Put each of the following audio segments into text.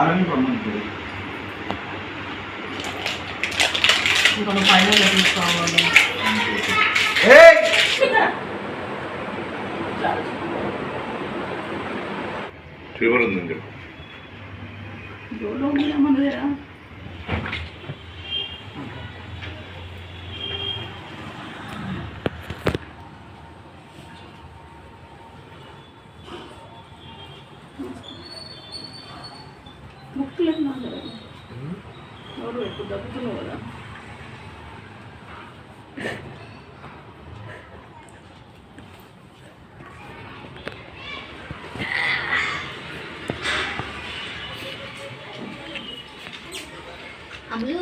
ఆరోగ్యం రమ్మంటుంది ఇంకొక ఫైనల్ తీసుకోవాలి ఏయ్ ఫీవర్ ఉందని చెప్పు జోలో ఉందా మన దగ్గర ముక్కులేదు నా దగ్గర ఎవరు ఎక్కువ దగ్గుతున్నావు కదా. ఇది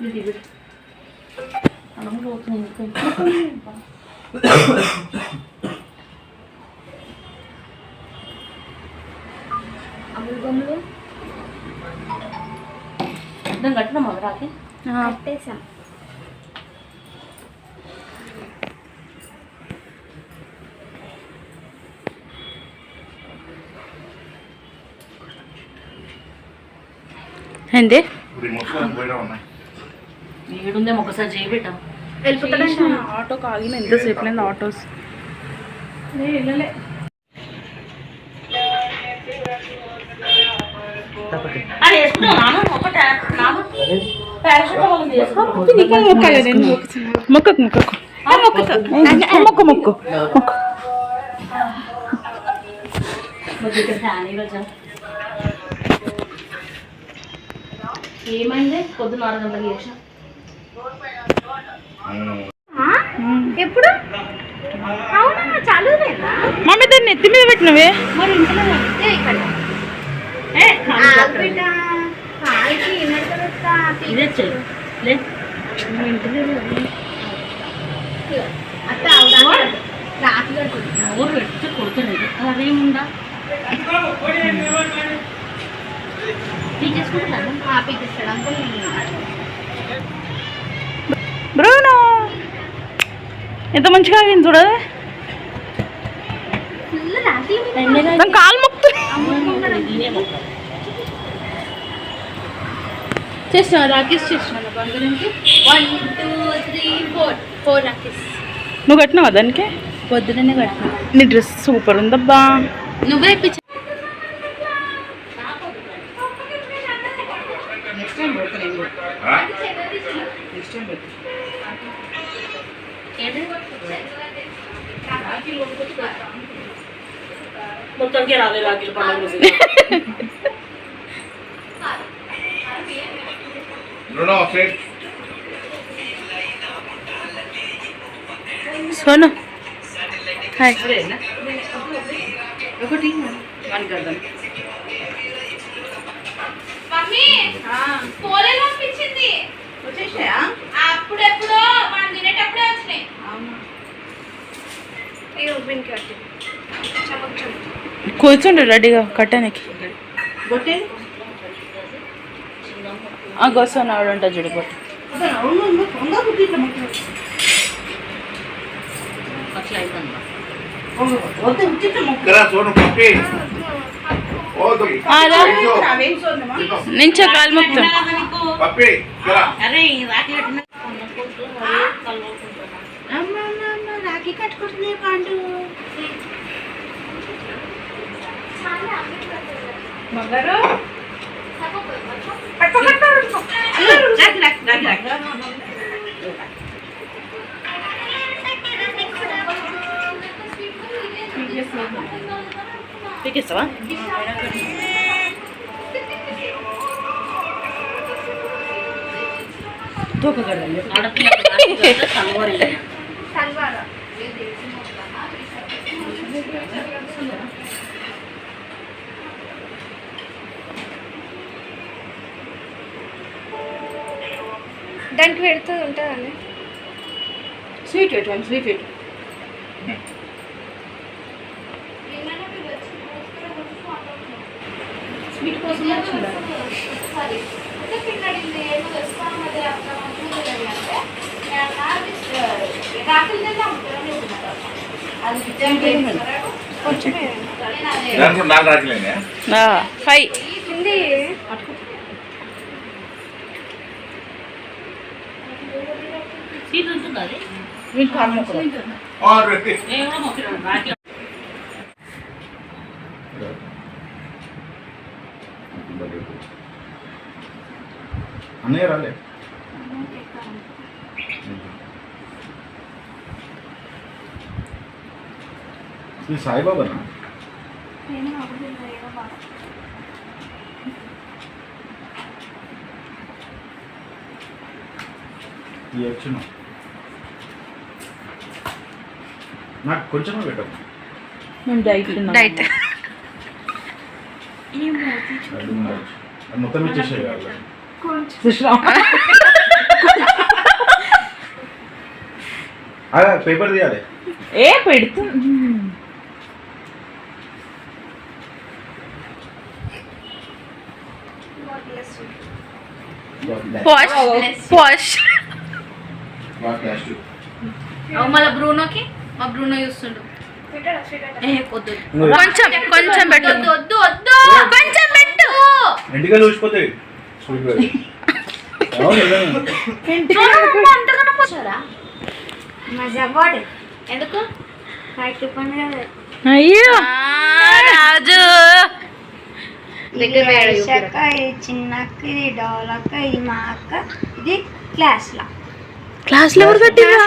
ఇది అన్నం పోతుంది కట్టేసాం ఏంటి? ఒకసారి చేయబెట్టా ఎంతసేపు ఆటోస్. అది నాన్న ఒకటే. నాన్న. మొక్కకు మొక్కకు మొక్కు మొక్కు మొక్కు? ఏమైంది ఆరు గంటలకు ఎప్పుడు మమ్మీ దాన్ని ఎత్తి మీద పెట్టినవే మరి ఇంట్లో ఇదే చెయ్యి. పెట్టి కొడుతుంది అదేముందా? బ్రూనో! ఎంత మంచిగా ఆగింది చూడదే కాలు మొక్కుతుంది దీనే మొక్క చేసిన రాకేష్ చేసిన బంగారంకి one two three four four Rakesh నువ్వు కట్టినావా దానికి పొద్దుననే కట్టిన నీ డ్రెస్ సూపర్ ఉందబ్బా నువ్వే ఇప్పించ ఆ? మొత్తానికి రాలే రాఖీలు పండుగ బ్రునో సెట్ సోను. హాయ్ ఒకటి. వన్ కదం అప్పుడెప్పుడో మనం తినేటప్పుడే వచ్చినాయి. కూర్చుండు రెడీగా కట్టడానికి గొసోన్ ఆవిడంట చూడు బొట్టు అవును అవును పొంగా బుద్ధి ఇట్లా మొత్తం అట్లా అయిపోయింది? వద్దు ఉచిత మొక్క ఇక్కడ చూడు పప్పి ఓదు ఆరా. ఇదో. అవేం చూడమా నించో కాలు రాఖీ కట్టుకుంటుంది పండు. మగరు పట్టు పట్టు రాఖీ రాఖీ రాఖీ రాఖీ పీకిస్తావా దానికి పెడుతుంది ఉంటుందండి. స్వీట్ పెట్టు స్వీట్ పెట్టు స్వీట్ కోసం రాజులేనే ఫైవ్. ఉంది స్వీట్ ఉంటుంది అది ఆల్రెడీ ఏమో మొక్కినాడు రాకి అన్నయ్య రాలే ఇది సాయిబాబానా ఈ వచ్చిన నాకు పెట్టవు మేము డైట్ మొత్తం ఇచ్చేసే పేపర్ తీయాలి. ఏ పెడుతు. పాష్ పాష్ మళ్ళీ బ్రూనోకి? మా బ్రూనో చూస్తుండు. కొంచెం కొంచెం పెట్టు వద్దు కొంచెం పెట్టు. ఎందుకు? అయ్యో. రాజు. అక్క ఇది చిన్న అక్క ఇది మా అక్క ఇది క్లాస్ లా క్లాస్లో ఎవరు కట్టిందా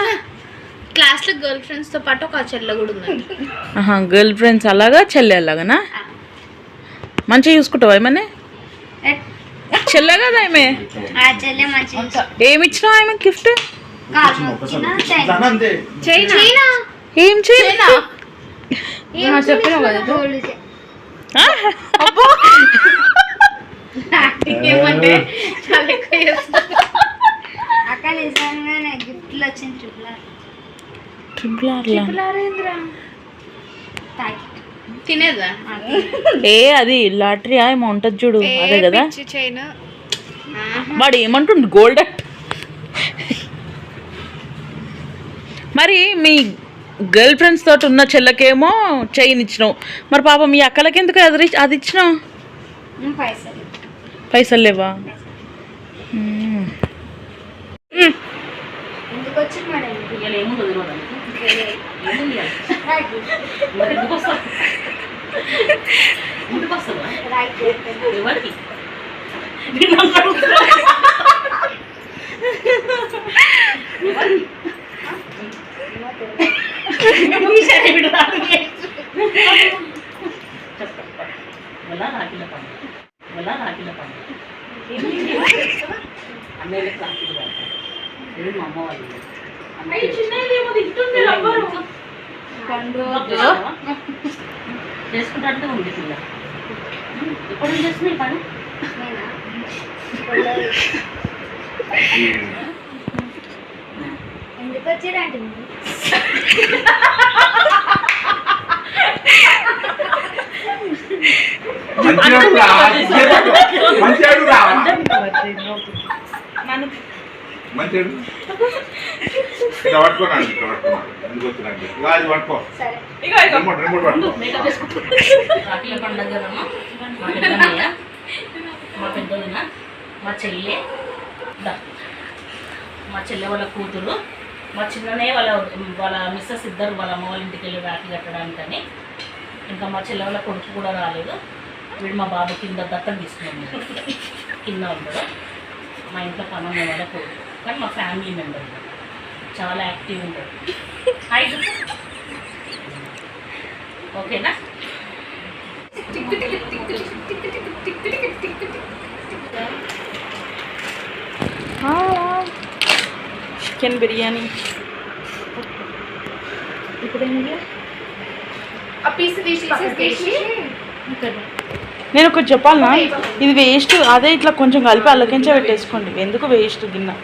క్లాస్లో గర్ల్ ఫ్రెండ్స్తో పాటు ఒక చెల్ల కూడా ఉందండి ఆహా గర్ల్ ఫ్రెండ్స్ అలాగా చెల్లె అలాగనా? మంచిగా చూసుకుంటావా ఏమన్నా? చెల్లె కదా ఆమె. ఆ చెల్లె మంచి ఏమి ఇచ్చినావు ఆమె గిఫ్ట్? చైనా. ఏం చేయనా చెప్పినావు కదా గోల్డ్ చే- ఏమంటే చాలా ఎక్కువ నిజంగానే గిఫ్ట్లు వచ్చింది ట్రిపుల్ తినేదా? ఏ అది లాటరీ ఏమో ఉంటుంది చూడు అదే కదా. చైనా. వాడు ఏమంటుండు గోల్డ్? మరి మీ గర్ల్ ఫ్రెండ్స్ తోటి ఉన్న చెల్లకేమో చైన్ ఇచ్చినావు. మరి పాపం మీ అక్కలకి ఎందుకు అది అది ఇచ్చినావు పైసలు పైసలు లేవా. ఎందుకు వచ్చింది మేడం? ఇవాళ ఏముందో తెలియదు ఎందుకు వస్తావు. ఎవరికి? చేసుకుంటే ఉంది పిల్ల ఎప్పుడు చేస్తున్నాయి పని ఎందుకు వచ్చిరంటే మంచిగా రా. మంచిగా మంచిగా ఇట్లా పట్టుకోనండి ఇట్లా పట్టుకోనండి ఎందుకు ఇలా ఇది పట్టుకో. సరే. రిమోట్ రిమోట్ పట్టుకో. మా పెద్దదిన చెల్లె. మా చెల్లె వాళ్ళ కూతురు. మా చిన్ననే వాళ్ళ వాళ్ళ మిస్సెస్ ఇద్దరు వాళ్ళ అమ్మ వాళ్ళ ఇంటికి వెళ్ళి రాఖీ కట్టడానికని. ఇంకా మా చెల్లె వాళ్ళ కొడుకు కూడా రాలేదు. వీడు మా బాబు కింద దత్తం తీసుకున్నాం కింద ఉంటాడు మా ఇంట్లో పనున్న వాళ్ళ కొడుకు. కానీ మా ఫ్యామిలీ మెంబర్ చాలా యాక్టివ్ ఉంటాడు చెప్పు. ఓకేనా? చికెన్ బిర్యానీ. నేను ఒకటి చెప్పాలనా? ఇది వేస్ట్ అదే ఇట్లా కొంచెం కలిపి అల్లకించే పెట్టేసుకోండి ఎందుకు వేస్ట్ గిన్నె?